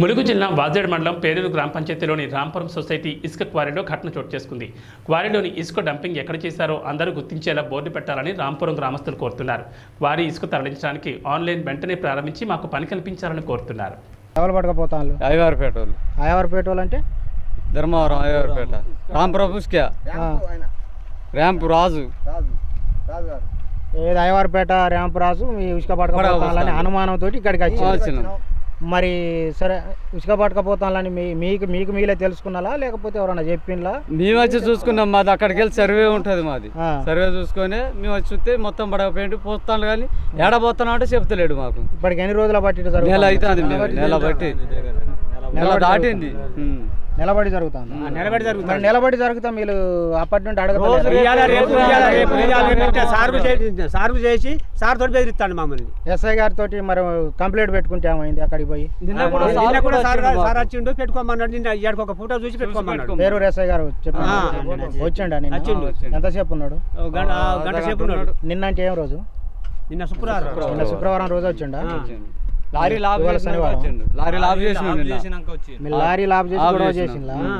ములుగు జిల్లా వాజేడ్ మండలం పేరూరు గ్రామ పంచాయతీలోని రాంపురం సొసైటీ ఇసుక క్వారీలో ఘటన చోటు చేసుకుంది. క్వారీలోని ఇసుక డంపింగ్ ఎక్కడ చేశారో అందరూ గుర్తించేలా బోర్డు పెట్టాలని రాంపురం గ్రామస్తులు కోరుతున్నారు. క్వారీ ఇసుక తరలించడానికి ఆన్లైన్ వెంటనే ప్రారంభించి మాకు పని కల్పించాలని కోరుతున్నారు. ఎవరు పట్టుకపోతాను అయ్యవారిపేట వాళ్ళు ఆయవారిపేట వాళ్ళు అంటే ధర్మవరం అయ్యవారిపేట రాంప్రభుస్కే ఆ, ర్యాంపు రాజు. ఏది మీ పట్టుకపోతానని అనుమానంతో ఇక్కడికి వచ్చి మరి సరే ఉసుక పట్టుకపోతానని మీ మీకు మీకు మీలే తెలుసుకున్నారా లేకపోతే ఎవరన్నా చెప్పిండ్లా? మేము వచ్చి చూసుకున్నాం మాది. అక్కడికి వెళ్ళి సర్వే ఉంటుంది మాది. సర్వే చూసుకొని మేము వచ్చి చూస్తే మొత్తం పడకపోయింది పోస్తాను కానీ ఏడబోతాను అంటే చెప్తలేడు మాకు. ఇప్పటికి ఎన్ని రోజుల ఇటు నెల అవుతుంది నెల బట్టి నెల దాటింది. నిలబడి జరుగుతుంది నిలబడి జరుగుతుంది మరి నిలబడి జరుగుతా మీరు అప్పటి నుండి సార్కు చేసి సార్ తోటి బెదిరిస్తాను మమ్మల్ని. ఎస్ఐ గారితో మరి కంప్లైంట్ పెట్టుకుంటే ఏమైంది అక్కడికి పోయి? నిన్న కూడా నిన్న సార్ వచ్చిండు పెట్టుకోమన్నాడు. నిన్న ఒక ఫోటో చూసి పెట్టుకోమన్నాడు. పేరు ఎస్ఐ గారు. వచ్చిండా నిన్న? వచ్చిండు. ఎంతసేపు ఉన్నాడు? గంట సేపు ఉన్నాడు. నిన్న అంటే ఏం రోజు? నిన్న శుక్రవారం. నిన్న శుక్రవారం రోజు వచ్చిండా? వచ్చిండు. లారీ లాభ. లారీ లాభ చేసిన లారీ లాభ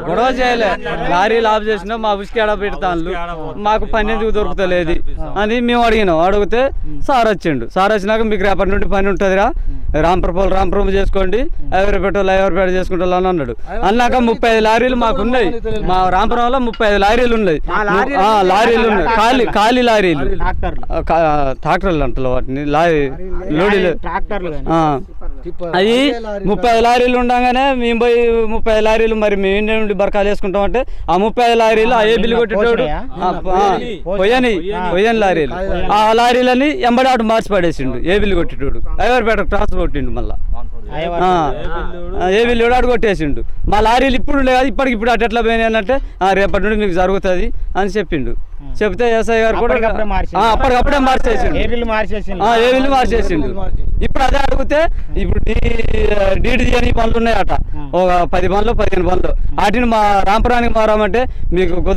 గొడవ చేయలే. లారీ లాభ చేసినా మా ఉసుకి ఎడ పెడతాను మాకు పని ఎందుకు దొరుకుతలేదు. అని మేము అడిగినాం. అడిగితే సార్ వచ్చిండు. సార్ వచ్చినాక మీకు రేపటి నుండి పని ఉంటుందిరా. రాంప్రపోలు రాంప్రభు చేసుకోండి ఎవరిపేట ఎవరిపేట చేసుకుంటారు అని అన్నాడు. అన్నాక ముప్పై ఐదు లారీలు మాకు ఉన్నాయి. మా రాంపురంలో ముప్పై ఐదు లారీలు ఉన్నాయి. ఆ, లారీలు ఉన్నాయి. ఖాళీ ఖాళీ లారీలు. ట్రాక్టర్లు. అంటారు వాటిని. లారీ లోడీలు. అవి ముప్పై లారీలు ఉండగానే మేము పోయి ముప్పై లారీలు మరి మేము ఇండియా నుండి బరకాలు వేసుకుంటాం అంటే ఆ ముప్పై ఐదు లారీలు ఆ ఏ బిల్లు కొట్టేటోడు పోయని పోయని లారీలు. ఆ లారీలని ఎంబడాటు మార్చి పడేసిండు ఏ బిల్లు కొట్టేటోడు. ఐవర్పేట క్రాస్ కొట్టిండు మళ్ళా. ఏ బిల్లు ఆడు కొట్టేసిండు. మా లారీలు ఇప్పుడు లేదు ఇప్పటికి ఇప్పుడు అటు ఎట్లా పోయినాయి అంటే "ఆ, రేపటి నుండి మీకు జరుగుతుంది అని చెప్పిండు. చెప్తే ఎస్ఐ గారు కూడా అప్పటికప్పుడే మార్చేసిండు. బిల్లు మార్చేసిండు. ఇప్పుడు అదే అడిగితే ఇప్పుడు డీడీ చేయని పనులు ఉన్నాయట. ఒక పది పనులు పదిహేను పనులు వాటిని మా రాంపురానికి మారామంటే మీకు కుదర